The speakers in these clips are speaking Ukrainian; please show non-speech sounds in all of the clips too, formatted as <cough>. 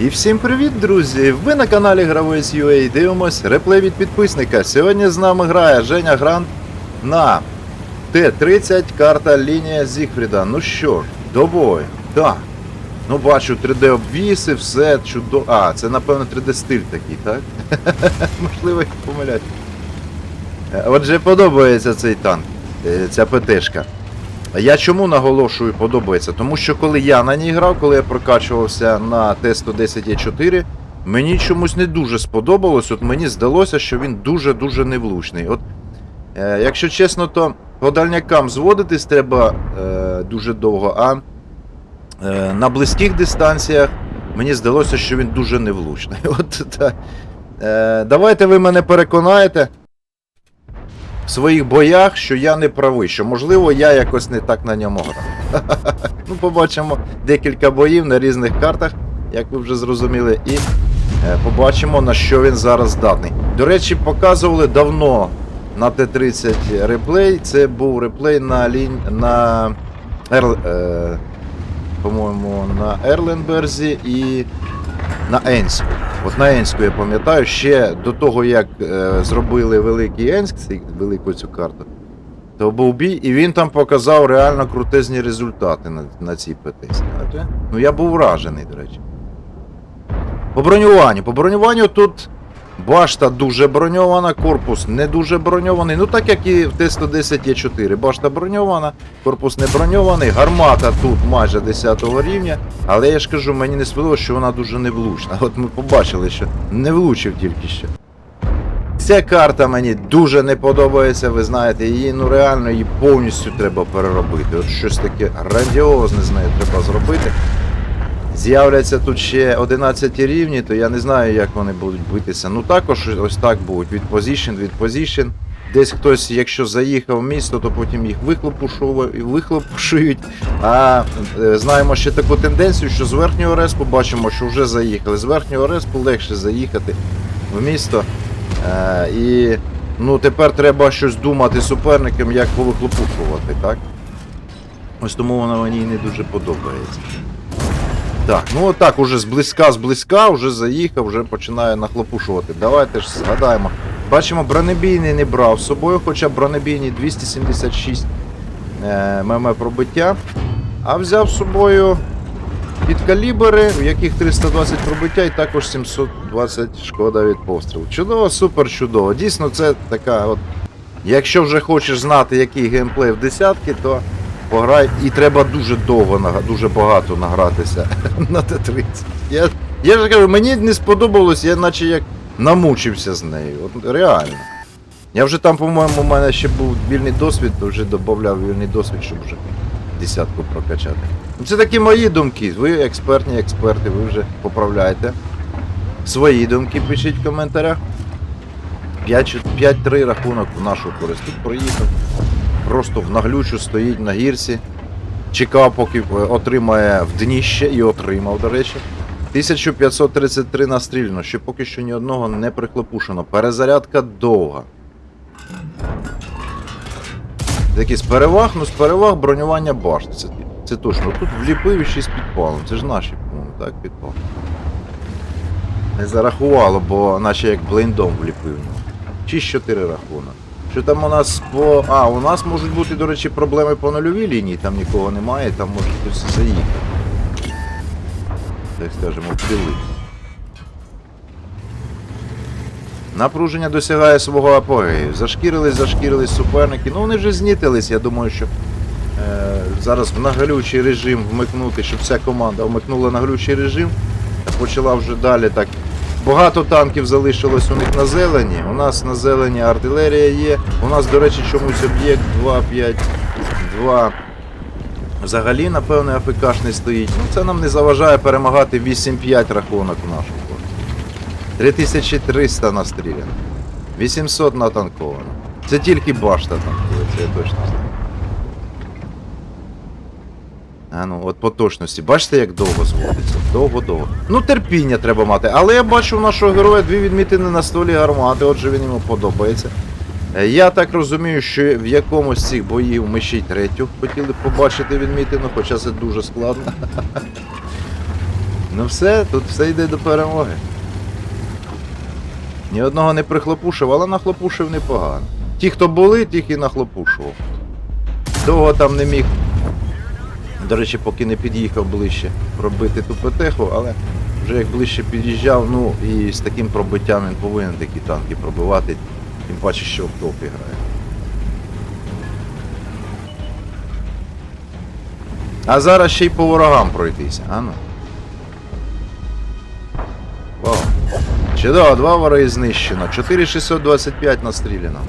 І всім привіт, друзі! Ви на каналі Гравець UA дивимось реплей від підписника. Сьогодні з нами грає Женя Грант на Т-30 карта лінія Зігфріда. Ну що ж, до бою. Так. Ну бачу 3D обвіси, все чудово. А, це напевно 3D стиль такий, так? <laughs> Можливо, я помиляюсь. Е, Отже, подобається цей танк, е, ця ПТшка. Я чому наголошую подобається? Тому що коли я на ній грав, коли я прокачувався на Т-110Е4, мені чомусь не дуже сподобалось. От мені здалося, що він дуже-дуже невлучний. От, е, якщо чесно, то по дальнякам зводитись треба е, дуже довго, а е, на близьких дистанціях мені здалося, що він дуже невлучний. <laughs> От, та, е, давайте ви мене переконаєте в своїх боях, що я не правий, що можливо я якось не так на ньому грав. <laughs> ну, побачимо декілька боїв на різних картах, як ви вже зрозуміли, і е, побачимо на що він зараз здатний. До речі, показували давно на Т-30 реплей. Це був реплей на лінь на Ерл, е, по-моєму, на Ерленберзі і на Енську. От на Енську я пам'ятаю, ще до того, як е, зробили великий Енськ, велику цю карту, то був бій, і він там показав реально крутезні результати на, на цій ПТС. Ну я був вражений, до речі. По бронюванню. По бронюванню тут башта дуже броньована, корпус не дуже броньований. Ну так як і в Т-110Е4. Башта броньована, корпус не броньований, гармата тут майже 10 рівня. Але я ж кажу, мені не сподобалося, що вона дуже невлучна. От ми побачили, що не влучив тільки що. Ця карта мені дуже не подобається, ви знаєте, її ну реально її повністю треба переробити. От щось таке грандіозне з нею треба зробити. З'являться тут ще 11 рівні, то я не знаю, як вони будуть битися. Ну також ось так будуть від позішн, від позішн. Десь хтось, якщо заїхав в місто, то потім їх вихлопушують. А е, знаємо ще таку тенденцію, що з верхнього респу бачимо, що вже заїхали. З верхнього респу легше заїхати в місто. Е, і ну, тепер треба щось думати суперникам, як повихлопушувати, так? Ось тому воно мені не дуже подобається. Так, ну отак уже зблизька, зблизька, вже заїхав, вже починає нахлопушувати. Давайте ж згадаємо. Бачимо, бронебійний не брав з собою, хоча бронебійний 276 е, мм пробиття. А взяв з собою підкалібери, в яких 320 пробиття і також 720 шкода від пострілу. Чудово, супер чудово. Дійсно, це така от. Якщо вже хочеш знати, який геймплей в десятки, то пограй. І треба дуже довго, дуже багато награтися <laughs> на Т-30. Я, я ж кажу, мені не сподобалось, я наче як намучився з нею. От, реально. Я вже там, по-моєму, у мене ще був вільний досвід, то вже додавав вільний досвід, щоб вже десятку прокачати. Ну, Це такі мої думки. Ви експертні експерти, ви вже поправляєте. Свої думки пишіть в коментарях. 5-3 рахунок в нашу користь. Тут проїхав. Просто в наглючу стоїть на гірці. Чекав, поки е, отримає в дніще і отримав, до речі. 1533 настріляно, ще поки що ні одного не прихлопушено. Перезарядка довга. З переваг, ну з переваг бронювання башти. Це, це точно. Тут вліпив і ще підпалом. Це ж наші, по-моєму, так, підпал. Не зарахувало, бо наче як блейндом вліпив. 6-4 рахунок. Що там у нас по. А, у нас можуть бути, до речі, проблеми по нульовій лінії, там нікого немає, там може хтось заїхати. Так скажемо, впіли. Напруження досягає свого апогею. Зашкірились, зашкірились суперники. Ну вони вже знітились, я думаю, що е, зараз в наглючий режим вмикнути, щоб вся команда вмикнула наглючий режим почала вже далі так. Багато танків залишилось у них на зелені. У нас на зелені артилерія є. У нас, до речі, чомусь об'єкт 2-5, 2 взагалі, напевне, АФКшний стоїть. Ну це нам не заважає перемагати 8-5 рахунок у нашому корпусі. 3300 настріляно. 800 натанковано. Це тільки башта танкує, я точно знаю. А ну, от по точності. Бачите, як довго зводиться? Довго-довго. Ну, терпіння треба мати. Але я бачу у нашого героя дві відмітини на столі гармати, отже він йому подобається. Е, Я так розумію, що в якомусь з цих боїв ми ще й третю хотіли побачити відмітину, хоча це дуже складно. Ну все, тут все йде до перемоги. Ні одного не прихлопушив, але нахлопушив непогано. Ті, хто були, тих і нахлопушував. Довго там не міг. До речі, поки не під'їхав ближче пробити ту петеху, але вже як ближче під'їжджав, ну і з таким пробиттям він повинен такі танки пробивати, тим паче, що в топі грає. А зараз ще й по ворогам пройтися, а ну. О, чудово, два вороги знищено. 4625 настріляно.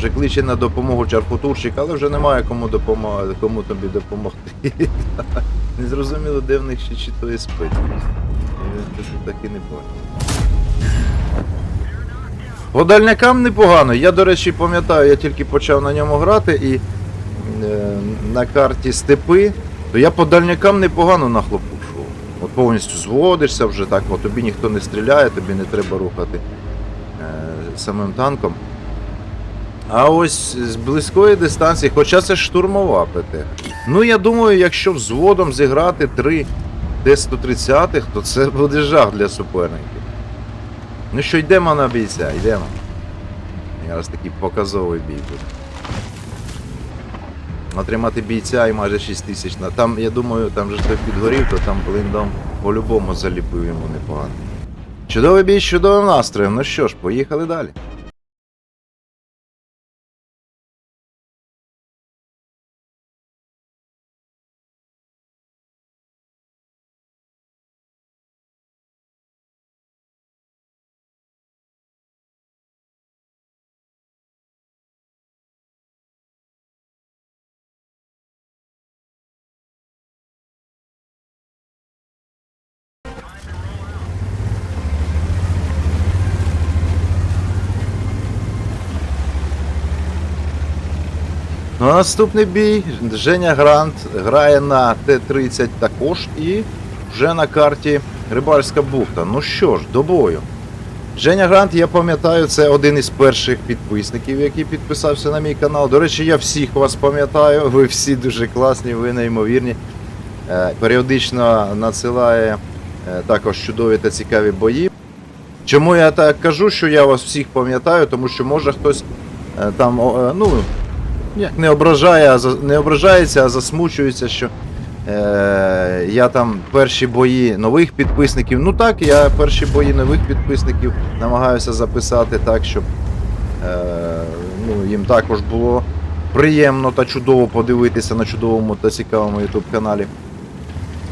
Вже кличе на допомогу чаркутурщик, але вже немає кому допомагати, кому тобі допомогти. <laughs> Незрозуміло, де в них ще чи то і спить. Так і не бачу. По дальнякам непогано. Я, до речі, пам'ятаю, я тільки почав на ньому грати і е, на карті степи, то я по дальнякам непогано нахлопушував. От повністю зводишся вже так, от тобі ніхто не стріляє, тобі не треба рухати е, самим танком. А ось з близької дистанції, хоча це штурмова ПТ. Ну я думаю, якщо взводом зіграти 3 Т-130, то це буде жах для суперників. Ну що, йдемо на бійця, йдемо. Якраз такий показовий бій буде. Отримати бійця і майже 6 тисяч. Там, я думаю, там же ж той підгорів, то там блиндом по-любому заліпив йому непогано. Чудовий бій з чудовим настроєм. Ну що ж, поїхали далі. Ну, а наступний бій. Женя Грант грає на Т-30 також і вже на карті Рибальська бухта. Ну що ж, до бою. Женя Грант, я пам'ятаю, це один із перших підписників, який підписався на мій канал. До речі, я всіх вас пам'ятаю, ви всі дуже класні, ви неймовірні. Е, Періодично надсилає е, також чудові та цікаві бої. Чому я так кажу, що я вас всіх пам'ятаю, тому що може хтось е, там, ну, як не ображає, а не ображається, а засмучується, що е, я там перші бої нових підписників. Ну так, я перші бої нових підписників намагаюся записати так, щоб е, ну, їм також було приємно та чудово подивитися на чудовому та цікавому YouTube каналі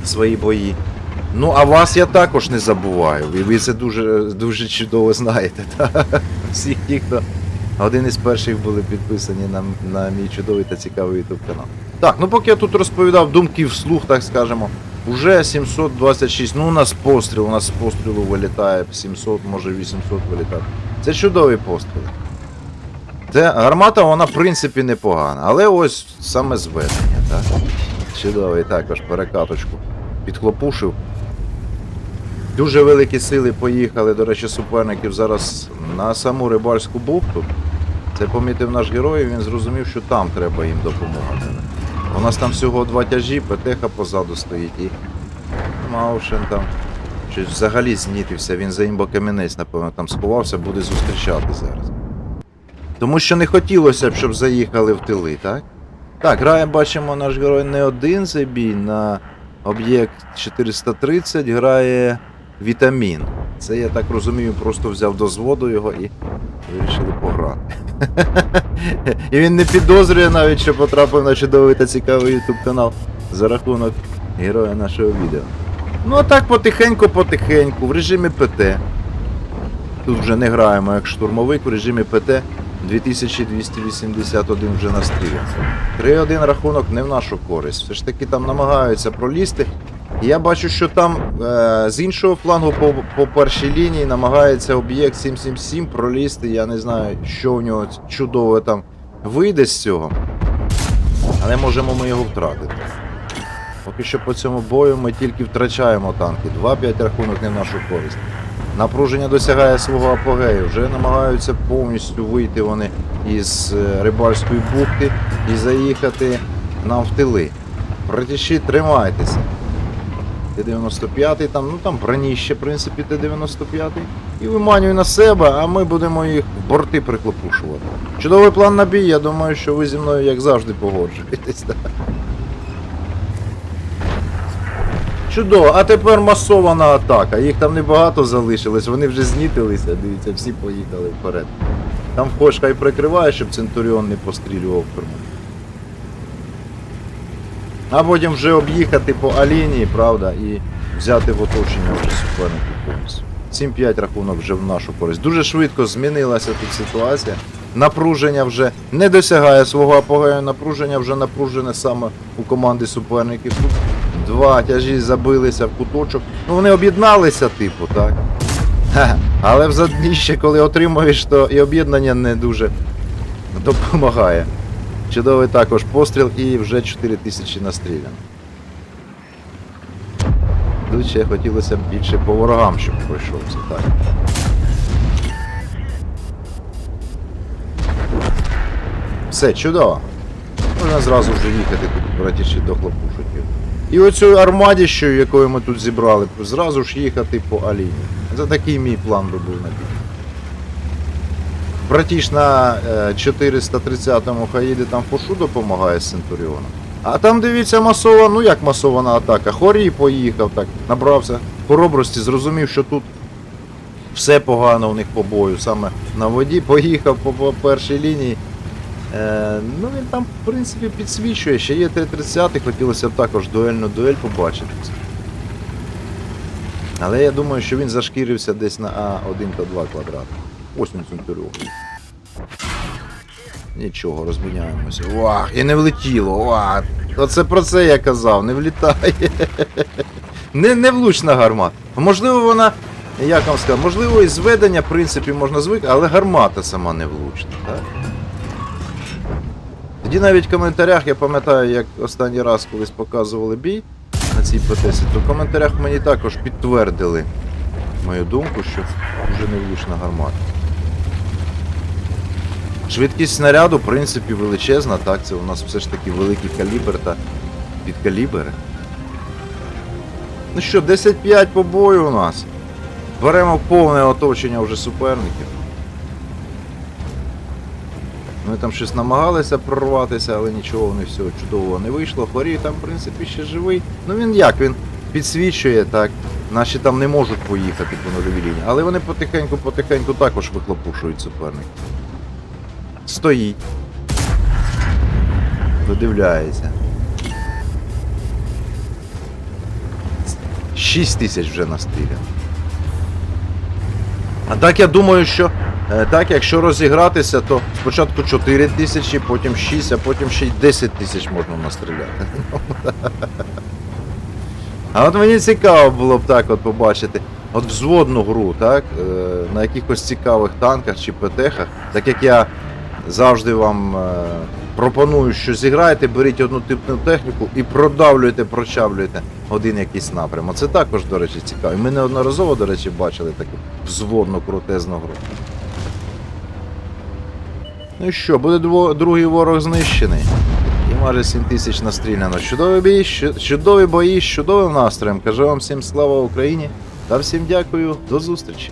свої бої. Ну, а вас я також не забуваю. І ви це дуже, дуже чудово знаєте. <laughs> Та? Всіх ті, хто один із перших були підписані на, на мій чудовий та цікавий YouTube канал. Так, ну поки я тут розповідав думки вслух, так скажемо, уже 726. Ну, у нас постріл, у нас з пострілу вилітає 700, може 800 вилітає. Це чудові постріли. Це гармата, вона в принципі непогана, але ось саме зведення, так? Чудовий також перекаточку підхлопушив. Дуже великі сили поїхали, до речі, суперників зараз на саму рибальську бухту. Це помітив наш герой, і він зрозумів, що там треба їм допомагати. У нас там всього два тяжі, ПТХ позаду стоїть і Маушен там щось взагалі знітився, він за імбокамінець, напевно, там сховався, буде зустрічати зараз. Тому що не хотілося б, щоб заїхали в тили, так? Так, грає, бачимо, наш герой не один забій на об'єкт 430 грає Вітамін. Це я так розумію, просто взяв до зводу його і вирішили пограти. <laughs> І він не підозрює навіть, що потрапив на чудовий та цікавий YouTube канал за рахунок героя нашого відео. Ну а так потихеньку-потихеньку, в режимі ПТ. Тут вже не граємо як штурмовик, в режимі ПТ 2281 вже настріляно. 3-1 рахунок не в нашу користь. Все ж таки там намагаються пролізти. Я бачу, що там е, з іншого флангу по, по першій лінії намагається об'єкт 777 пролізти. Я не знаю, що в нього чудове там вийде з цього. Але можемо ми його втратити. Поки що по цьому бою ми тільки втрачаємо танки. 2-5 рахунок не в нашу користь. Напруження досягає свого апогею. Вже намагаються повністю вийти вони із е, рибальської бухти і заїхати нам в тили. Братіші, тримайтеся. Т-95, там, ну там броніще, в принципі, Т-95. І виманює на себе, а ми будемо їх в борти приклопушувати. Чудовий план на бій, я думаю, що ви зі мною, як завжди, погоджуєтесь. Да? Чудово, а тепер масована атака. Їх там небагато залишилось, вони вже знітилися, дивіться, всі поїхали вперед. Там хоч хай прикриває, щоб Центуріон не пострілював керму. А потім вже об'їхати по Алінії, правда, і взяти в оточення вже суперників повністю. 7-5 рахунок вже в нашу користь. Дуже швидко змінилася тут ситуація. Напруження вже не досягає свого апогею, напруження вже напружене саме у команди суперників. Тут два тяжі забилися в куточок. Ну вони об'єдналися, типу, так? Але в задніще, коли отримуєш, то і об'єднання не дуже допомагає. Чудовий також постріл і вже 4 тисячі настріляно. Тут ще хотілося б більше по ворогам, щоб пройшовся, так. Все, чудово. Можна зразу вже їхати тут, братіші, до хлопушиків. І оцю армадіщою, якою ми тут зібрали, зразу ж їхати по Аліні. Це такий мій план би був на. Братіш на е, 430-му Хаїди там Фошу допомагає з Центуріоном. А там дивіться масова, ну як масована атака. Хорій поїхав, так, набрався хоробрості, зрозумів, що тут все погано у них по бою. Саме на воді поїхав по, першій лінії. Е, ну він там, в принципі, підсвічує. Ще є Т-30, хотілося б також дуельну дуель побачити. Але я думаю, що він зашкірився десь на А1 та 2 квадрат. Ось він Центуріон. Нічого, розміняємося. Вах, і не влетіло. Вах. Оце про це я казав, не влітає. Не, не влучна гармата. Можливо, вона, як вам сказати, можливо, і зведення, в принципі, можна звикнути, але гармата сама не влучна. Так? Тоді навіть в коментарях, я пам'ятаю, як останній раз колись показували бій на цій ПТСі, то в коментарях мені також підтвердили мою думку, що вже не влучна гармата. Швидкість снаряду, в принципі, величезна, так, це у нас все ж таки великий калібр та підкалібр. Ну що, 10-5 по бою у нас. Беремо повне оточення вже суперників. Ми там щось намагалися прорватися, але нічого вони всього чудового не вийшло. Хорій там, в принципі, ще живий. Ну він як? Він підсвічує, так. Наші там не можуть поїхати по нульовій лінії. Але вони потихеньку-потихеньку також вихлопушують суперників. Стоїть. Видивляється. 6 тисяч вже настріляно. А так я думаю, що е, так, якщо розігратися, то спочатку 4 тисячі, потім 6, а потім ще й 10 тисяч можна настріляти. <laughs> А от мені цікаво було б так от побачити. От взводну гру, так, е, на якихось цікавих танках чи ПТХах, так як я завжди вам е, пропоную, що зіграйте, беріть одну типну техніку і продавлюйте, прочавлюйте один якийсь напрямок. Це також, до речі, цікаво. Ми неодноразово, до речі, бачили таку взводну крутезну гру. Ну і що, буде другий ворог знищений. І майже 7 тисяч настріляно. Чудовий бій, чудові бої з чудовим настроєм. Кажу вам всім слава Україні та всім дякую, до зустрічі.